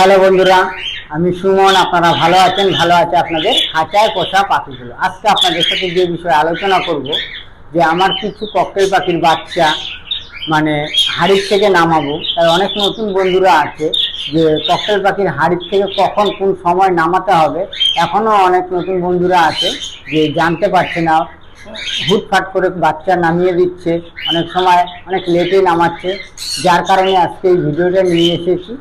Hello বন্ধুরা, আমি সুমন, আপনারা ভালো আছেন? ভালো আছে আপনাদের খাঁচায় পোষা পাখিগুলো। আজকে আপনাদের সাথে যে বিষয়ে আলোচনা করব, যে আমার কিছু ককটেল পাখির বাচ্চা মানে হাড়ির থেকে নামাবো। তাই অনেক নতুন বন্ধুরা আছে, যে ককটেল পাখির হাড়ির থেকে কখন কোন সময় নামাতে হবে, এখনও অনেক নতুন বন্ধুরা আছে, যে জানতে পারছে না হুটফাট করে বাচ্চা নামিয়ে দিচ্ছে। অনেক সময় অনেক লেটে নামাচ্ছে, যার কারণে আজকে এই ভিডিওটা নিয়ে এসেছি।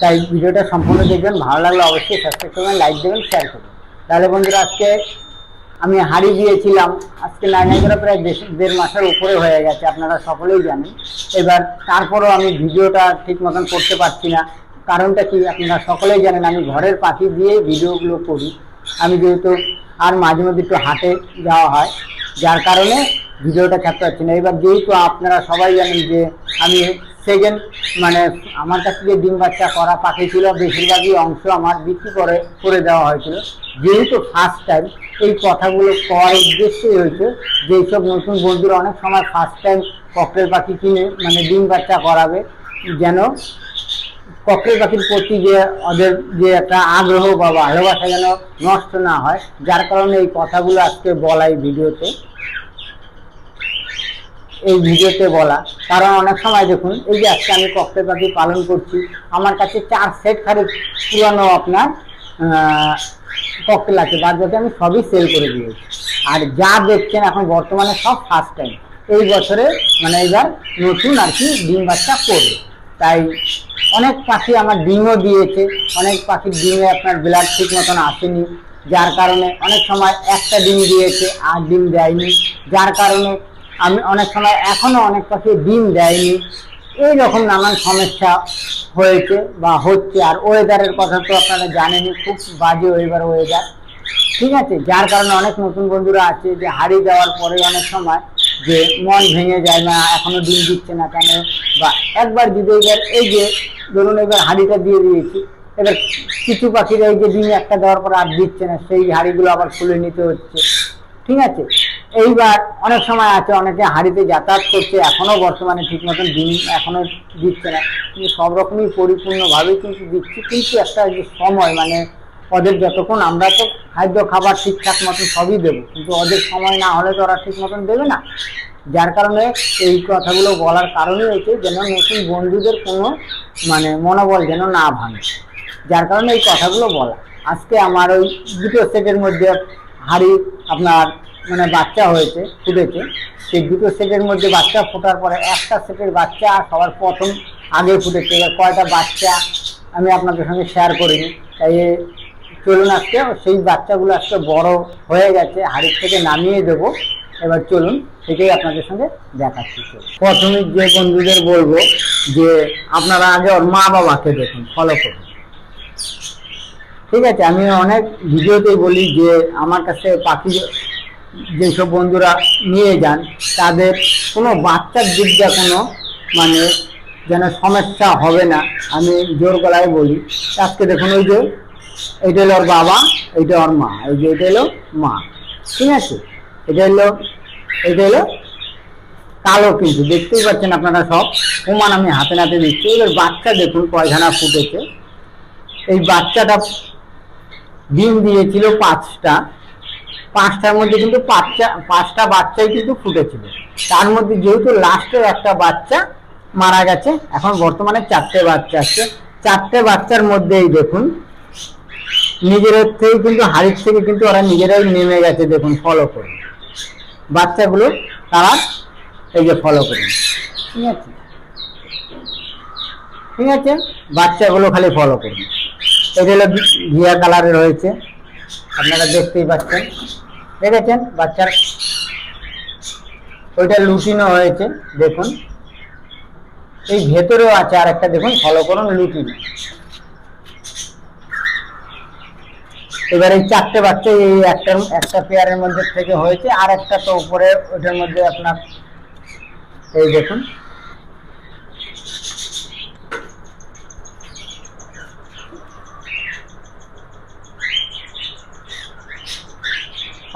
তাই ভিডিওটা সম্পূর্ণ দেখবেন, ভালো লাগলে অবশ্যই সাবস্ক্রাইব করবেন লাইক দেবেন শেয়ার করবেন। তাহলে বন্ধুরা, আজকে আমি হাড়ি দিয়েছিলাম। আজকে নাই করে প্রায় দেড়- দেড় মাসের উপরে হয়ে গেছে, আপনারা সকলেই জানেন। এবার তারপরেও আমি ভিডিওটা ঠিক মতন করতে পারছি না। কারণটা কি, আপনারা সকলেই জানেন, আমি ঘরের পাখি দিয়েই ভিডিওগুলো করি। আমি যেহেতু আর মাঝে মধ্যে একটু হাটে যাওয়া হয়, যার কারণে ভিডিওটা ছাড়তে পারছি না। এবার যেহেতু আপনারা সবাই জানেন যে আমি সেকেন্ড মানে আমার কাছে যে ডিম বাচ্চা করা পাখি ছিল, বেশিরভাগই অংশ আমার বিক্রি করে করে দেওয়া হয়েছিল। যেহেতু ফার্স্ট টাইম এই কথাগুলো করার উদ্দেশ্যই হয়েছে যে এইসব নতুন বন্ধুরা অনেক সময় ফার্স্ট টাইম ককটেল পাখি কিনে মানে ডিম বাচ্চা করাবে। যেন ককটেল পাখির প্রতি যে ওদের যে একটা আগ্রহ বা ভালোবাসা যেন নষ্ট না হয়, যার কারণে এই কথাগুলো আজকে বলাই ভিডিওতে। এই ভিডিওতে বলা। কারণ অনেক সময় দেখুন, এই যে আজকে আমি ককটেল পাখি পালন করছি, আমার কাছে চার সেট খারে পুরানো আপনার ককটেল আছে বাদ আমি সবই সেল করে দিয়েছি। আর যা দেখছেন এখন বর্তমানে সব ফার্স্ট টাইম এই বছরে মানে এবার নতুন আর কি ডিম বাচ্চা করবে। তাই অনেক পাখি আমার ডিমও দিয়েছে, অনেক পাখির ডিমে আপনার ব্লাড ঠিক মতন আসেনি, যার কারণে অনেক সময় একটা ডিম দিয়েছে, আর ডিম দেয়নি, যার কারণে আমি অনেক সময় এখনও অনেক পাখি ডিম দেয়নি। এই রকম নানান সমস্যা হয়েছে বা হচ্ছে, আর ওয়েদারের কথা তো আপনারা জানেনই, খুব বাজে ওয়েদার ওয়েদার ঠিক আছে, যার কারণে অনেক নতুন বন্ধুরা আছে যে হারিয়ে যাওয়ার পরে অনেক সময় যে মন ভেঙে যায় না, এখনও ডিম দিচ্ছে না কেন? বা একবার দিতে এবার এই যে ধরুন এবার হাড়িটা দিয়ে দিয়েছি, এবার কিছু পাখিরা এই যে ডিম একটা দেওয়ার পর আর দিচ্ছে না, সেই হাড়িগুলো আবার খুলে নিতে হচ্ছে। ঠিক আছে এইবার অনেক সময় আছে, অনেকে হাড়িতে যাতায়াত করছে, এখনও বর্তমানে ঠিক মতন ডিম এখনও দিচ্ছে না। কিন্তু সব রকমই পরিপূর্ণভাবে কিন্তু দিচ্ছি, কিন্তু একটা যে সময় মানে ওদের যতক্ষণ আমরা তো খাদ্য, খাবার ঠিকঠাক মতন সবই দেবো, কিন্তু ওদের সময় না হলে তো ওরা ঠিক মতন দেবে না। যার কারণে এই কথাগুলো বলার কারণই হচ্ছে যেন নতুন বন্ধুদের কোনো মানে মনোবল যেন না ভাঙে। যার কারণে এই কথাগুলো বলা। আজকে আমার ওই দুটো সেটের মধ্যে হাড়ি আপনার মানে বাচ্চা হয়েছে, ফুটেছে, সেই দুটো সেটের মধ্যে বাচ্চা ফোটার পরে একটা সেটের বাচ্চা সবার প্রথম আগে ফুটেছে। এবার কয়টা বাচ্চা আমি আপনাদের সঙ্গে শেয়ার করিনি। তাই চলুন আজকে, সেই বাচ্চাগুলো আজকে বড় হয়ে গেছে, হাড়ির থেকে নামিয়ে দেবো। এবার চলুন সেটাই আপনাদের সঙ্গে দেখাচ্ছি। প্রথমে যে বন্ধুদের বলব যে আপনারা আগে ওর মা বাবাকে দেখুন ফলো করুন। ঠিক আছে, আমি অনেক ভিডিওতেই বলি যে আমার কাছে পাখি যেসব বন্ধুরা নিয়ে যান, তাদের কোনো বাচ্চার দিক দিয়ে কোনো মানে যেন সমস্যা হবে না। আমি জোর গলায় বলি, আজকে দেখুন ওই যে, এটা ওর বাবা, এটা ওর মা, এই যে এটা মা, ঠিক আছে? এটা হলো এটা হলো কালো কিন্তু, দেখতেই পাচ্ছেন আপনারা সব, প্রমাণ আমি হাতে নাতে দিচ্ছি। এবার বাচ্চা দেখুন কয়খানা ফুটেছে। এই বাচ্চাটা ডিম দিয়েছিল পাঁচটা পাঁচটার মধ্যে কিন্তু পাঁচটা পাঁচটা বাচ্চাই কিন্তু ফুটেছিল। তার মধ্যে যেহেতু লাস্টের একটা বাচ্চা মারা গেছে, এখন বর্তমানে চারটে বাচ্চা আছে। চারটে বাচ্চার মধ্যেই দেখুন নিজের থেকে কিন্তু হাড়ির থেকে কিন্তু ওরা নিজেরাই নেমে গেছে, দেখুন ফলো করে বাচ্চাগুলো তারা এই যে ফলো করুন। ঠিক আছে? ঠিক আছে? বাচ্চাগুলো খালি ফলো করবে এটা হলো ঘিয়া কালারের রয়েছে আপনারা দেখতেই পাচ্ছেন। দেখেছেন বাচ্চার? ওইটা লুটিনো হয়েছে দেখুন। এই ভেতরেও আছে আর একটা দেখুন ফলো করুন লুটিনো এবার এই চারটে বাচ্চা এই একটা একটা পেয়ারের মধ্যে থেকে হয়েছে আর একটা তো উপরে ওটার মধ্যে আপনার এই দেখুন।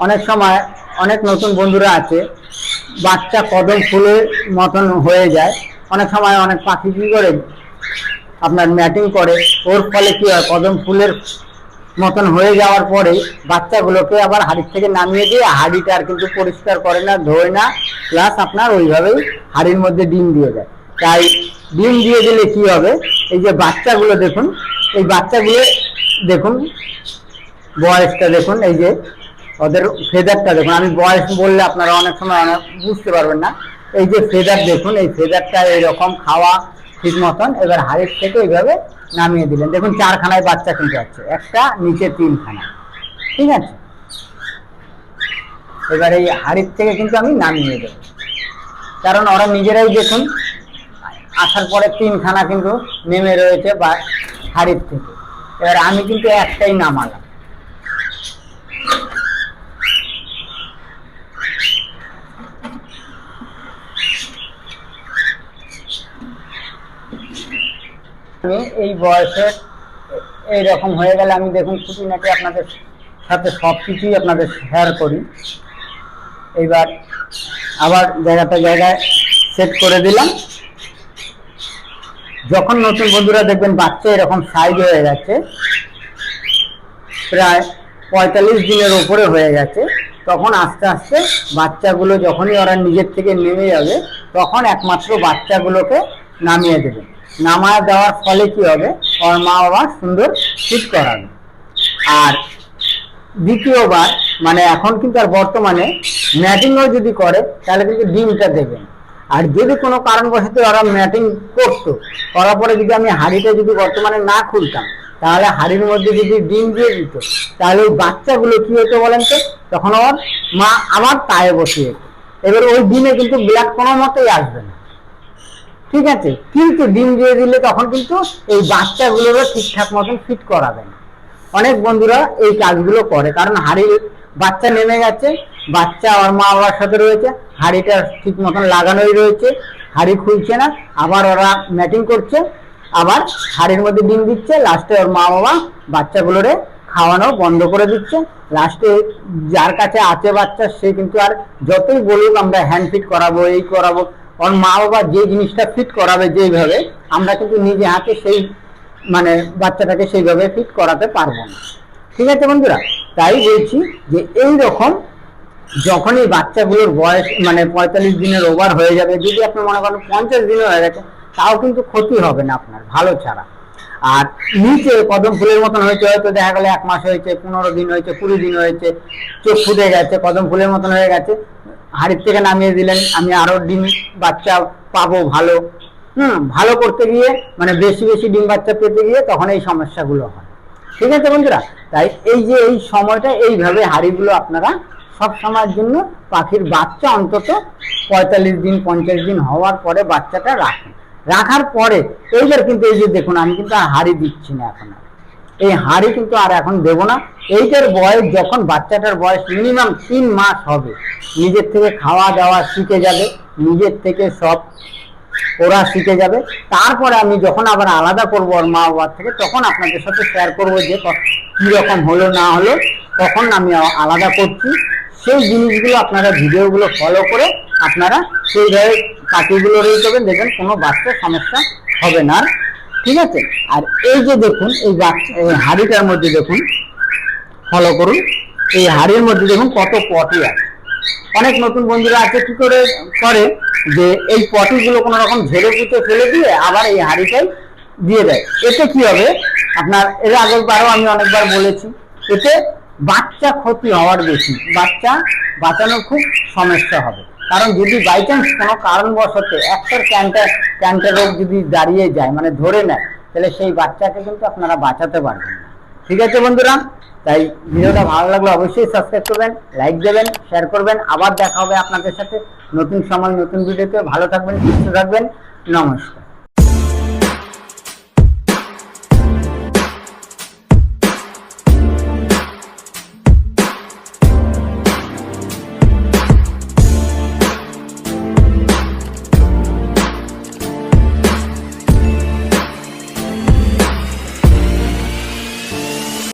অনেক সময় অনেক নতুন বন্ধুরা আছে, বাচ্চা কদম ফুলের মতন হয়ে যায়। অনেক সময় অনেক পাখি কি করে? আপনার ম্যাটিং করে। ওর ফলে কি হয়? কদম ফুলের মতন হয়ে যাওয়ার পরে বাচ্চাগুলোকে আবার হাড়ির থেকে নামিয়ে দিয়ে হাড়িটা আর কিন্তু পরিষ্কার করে না, ধোয় না। প্লাস আপনার ওইভাবেই হাড়ির মধ্যে ডিম দিয়ে দেয়। তাই ডিম দিয়ে দিলে কি হবে? এই যে বাচ্চাগুলো দেখুন, এই বাচ্চাগুলো দেখুন, বয়সটা দেখুন, এই যে ওদের ফেদারটা দেখুন, আমি বয়স বললে আপনারা অনেক সময় অনেক বুঝতে পারবেন না। এই যে ফেদার দেখুন, এই ফেদারটা এইরকম খাওয়া ঠিক মতন, এবার হাড়ির থেকে এইভাবে নামিয়ে দিলেন। দেখুন, চারখানায় বাচ্চা কিন্তু আছে, একটা, নিচে তিনখানা, ঠিক আছে? এবার এই হাড়ির থেকে কিন্তু আমি নামিয়ে দেবো। কারণ ওরা নিজেরাই দেখুন, আসার পরে তিনখানা কিন্তু নেমে রয়েছে বা হাড়ির থেকে। এবার আমি কিন্তু একটাই নামালাম। আমি এই বয়সে এইরকম হয়ে গেলে আমি দেখুন খুঁটিনাটি আপনাদের সাথে সব কিছুই আপনাদের শেয়ার করি। এইবার আবার জায়গাটা জায়গায় সেট করে দিলাম। যখন নতুন বন্ধুরা দেখবেন বাচ্চা এরকম সাইজ হয়ে গেছে, প্রায় পঁয়তাল্লিশ দিনের ওপরে হয়ে গেছে, তখন আস্তে আস্তে বাচ্চাগুলো যখনই ওরা নিজের থেকে নেমে যাবে, তখন একমাত্র বাচ্চাগুলোকে নামিয়ে দেবে। নামায় দেওয়ার ফলে কি হবে? ওর মা বাবা সুন্দর ফিট করাবে। আর দ্বিতীয়বার মানে এখন কিন্তু আর বর্তমানে ম্যাটিংও যদি করে, তাহলে কিন্তু ডিমটা দেবেন আর যদি কোনো কারণবশত ওরা ম্যাটিং করতো, করার পরে যদি আমি হাড়িটা যদি বর্তমানে না খুলতাম, তাহলে হাড়ির মধ্যে যদি ডিম দিয়ে দিত, তাহলে ওই বাচ্চাগুলো কি হতো বলেন তো? তখন ওর মা আবার পায়ে বসিয়ে। এবার ওই ডিমে কিন্তু ব্লাড কোনো মতেই আসবে না। ঠিক আছে? কিন্তু ডিম দিয়ে দিলে তখন কিন্তু এই বাচ্চাগুলোরও ঠিকঠাক মতন ফিট করাবে না। অনেক বন্ধুরা এই কাজগুলো করে, কারণ হাড়ির বাচ্চা নেমে গেছে, বাচ্চা ওর মা বাবার সাথে রয়েছে, হাড়িটা ঠিক মতন লাগানোই রয়েছে, হাড়ি খুলছে না, আবার ওরা ম্যাটিং করছে, আবার হাড়ির মধ্যে ডিম দিচ্ছে লাস্টে ওর মা বাবা বাচ্চাগুলোরে খাওয়ানো বন্ধ করে দিচ্ছে। লাস্টে যার কাছে আছে বাচ্চা, সে কিন্তু আর যতই বলুক আমরা হ্যান্ড ফিট করাবো, এই করাবো ওর মা বাবা যে জিনিসটা ফিট করাবে যেইভাবে, আমরা কিন্তু নিজে হাতে সেই মানে বাচ্চাটাকে সেইভাবে ফিট করাতে পারব না। ঠিক আছে বন্ধুরা? তাই বলছি যে এই রকম যখনই বাচ্চাগুলোর বয়স মানে পঁয়তাল্লিশ দিনের ওভার হয়ে যাবে, যদি আপনি মনে করেন পঞ্চাশ দিনও হয়ে গেছে, তাও কিন্তু ক্ষতি হবে না আপনার, ভালো ছাড়া। আর নিচে কদম ফুলের মতন হয়েছে, হয়তো দেখা গেলো এক মাস হয়েছে, পনেরো দিন হয়েছে, কুড়ি দিন হয়েছে, চোখ ফুটে গেছে, কদম ফুলের মতন হয়ে গেছে হাড়ির থেকে নামিয়ে দিলেন, আমি আরও ডিম বাচ্চা পাবো ভালো। হুম, ভালো করতে গিয়ে মানে বেশি বেশি ডিম বাচ্চা পেতে গিয়ে তখন এই সমস্যাগুলো হয়। ঠিক আছে বন্ধুরা? তাই এই যে এই সময়টা, এইভাবে হাড়িগুলো আপনারা সব সময়ের জন্য পাখির বাচ্চা অন্তত পঁয়তাল্লিশ দিন, পঞ্চাশ দিন হওয়ার পরে বাচ্চাটা রাখেন। রাখার পরে, এইবার কিন্তু এই যে দেখুন, আমি কিন্তু হাড়ি দিচ্ছি না এখন আর। এই হাড়ি কিন্তু আর এখন দেব না। এইটার বয়স যখন বাচ্চাটার বয়স মিনিমাম তিন মাস হবে। নিজের থেকে খাওয়া দাওয়া শিখে যাবে, নিজের থেকে সব ওরা শিখে যাবে। তারপরে আমি যখন আবার আলাদা করব ওর মা বাবার থেকে, তখন আপনাদের সাথে শেয়ার করব যে ক- কি রকম হলো, না হলো। তখন আমি আলাদা করছি। সেই জিনিসগুলো আপনারা ভিডিওগুলো ফলো করে আপনারা সেইভাবে পাখিগুলো রেখে দেবেন দেখবেন, কোনো বাচ্চার সমস্যা হবে না। ঠিক আছে? আর এই যে দেখুন, এই হাড়িটার মধ্যে দেখুন ফলো করুন। এই হাড়ির মধ্যে দেখুন কত পটি আছে। অনেক নতুন বন্ধুরা আছে, কি করে করে যে এই পটিগুলো কোনো রকম ঝেড়ে পুঁতে ফেলে দিয়ে আবার এই হাড়িটাই দিয়ে দেয়। এতে কি হবে? আপনার, এর আগের বারও আমি অনেকবার বলেছি, এতে বাচ্চা ক্ষতি হওয়ার বেশি। বাচ্চা বাঁচানোর খুব সমস্যা হবে। কারণ যদি বাই চান্স কোনো কারণবশত একটার ক্যান্টার ক্যান্টার রোগ যদি দাঁড়িয়ে যায় মানে ধরে নেয়, তাহলে সেই বাচ্চাকে কিন্তু আপনারা বাঁচাতে পারবেন না। ঠিক আছে বন্ধুরা? তাই ভিডিওটা ভালো লাগলে অবশ্যই সাবস্ক্রাইব করবেন লাইক দেবেন শেয়ার করবেন। আবার দেখা হবে আপনাদের সাথে নতুন সময়, নতুন ভিডিওতে। ভালো থাকবেন, সুস্থ থাকবেন। নমস্কার।